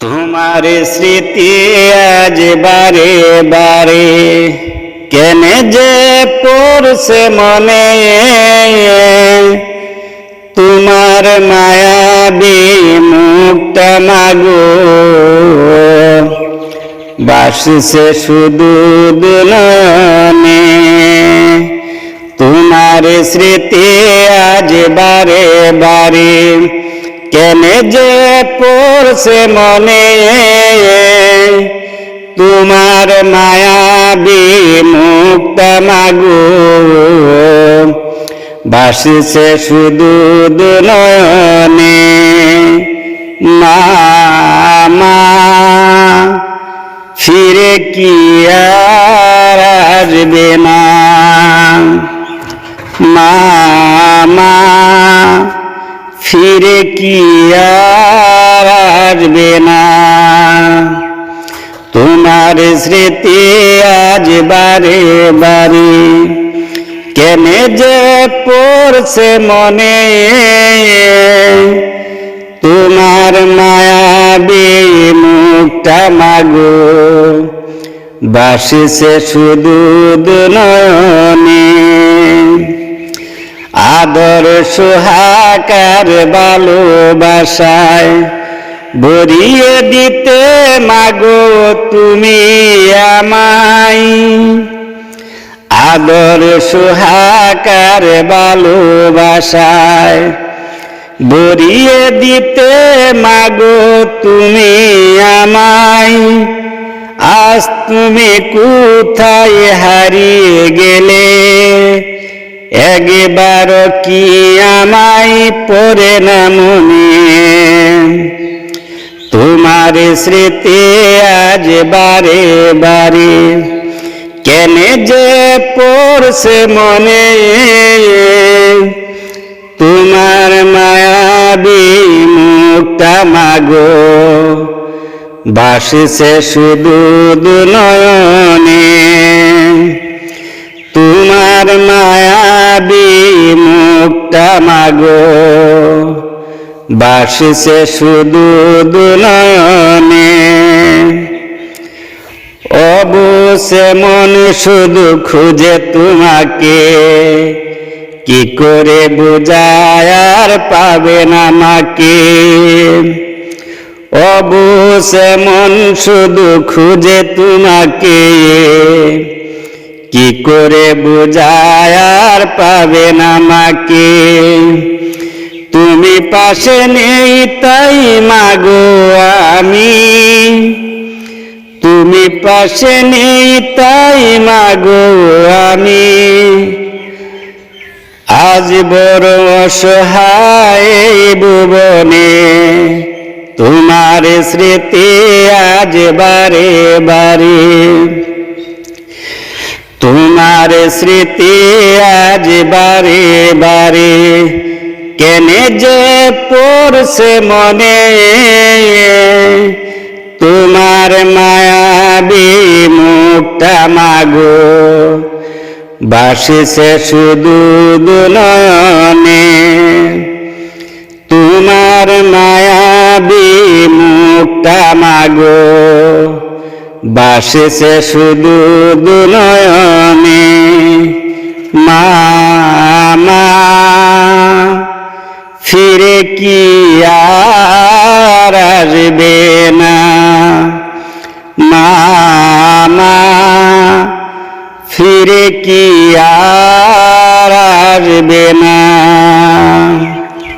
তোমার স্মৃতি আজ বারে বারে, কেনে যে পড়ছে মনে? তোমার মায়াবী মুক্তা মাগো। বাসছে শুধু দুলনে। তোমার স্মৃতি আজ বারে বারে কেনে যে পড়ছে মনে? তোমার মায়াবী মুক্তা মাগো। বাসছে শুধু দুলনে মা ফিরে কি আর আসবে না মা ফিরে কি আসবে না? তোমার স্মৃতি আজ বারে বারে কেনে যে পড়ছে মনে? তোমার মায়াবী মুখটা মাগো, বাসিছে শুধু দুনয়নে। আদর সুহাকার ভালোবাসায় ভরিয়ে দিতে মাগো তুমি আমায়। আদর সুহাকার ভালোবাসায় ভরিয়ে দিতে মাগো তুমি আমায়। আজ তুমি কোথায় হারিয়ে গেলে একবার কি আমায় পরে না মনে? তোমার স্মৃতি আজ বারে বারে, কেনে যে পড়ছে মনে? তোমার মায়াবী মুক্তা মাগো, বাসছে শুধু দুনয়নে। তোমার মায়াবী মুক্তা মাগো। বাসছে শুধু দুনয়নে অবসে মন শুধু খুঁজে তোমাকে। কি করে বোঝায় আর পাবে না মাকে? অবসে মন শুধু খুঁজে তোমাকে। কি করে বোঝায় আর পাবে না মাকে? তুমি পাশে নেই তাই মাগো আমি। তুমি পাশে নেই তাই মাগো আমি। আজ বড় অসহায় ভুবনে, তোমার স্মৃতি আজ বারে বারে। তোমার স্মৃতি আজ বারে বারে। কেনে যে পড়ছে মনে, তোমার মায়াবী মুক্তা মাগো। বাসিছে শুধু দুনয়নে তোমার মায়াবী মুক্তা মাগো। বাসেছে শুধু দুনয়নে মামা ফিরে কি আর আসবে না? মামা ফিরে কি আর আসবে না?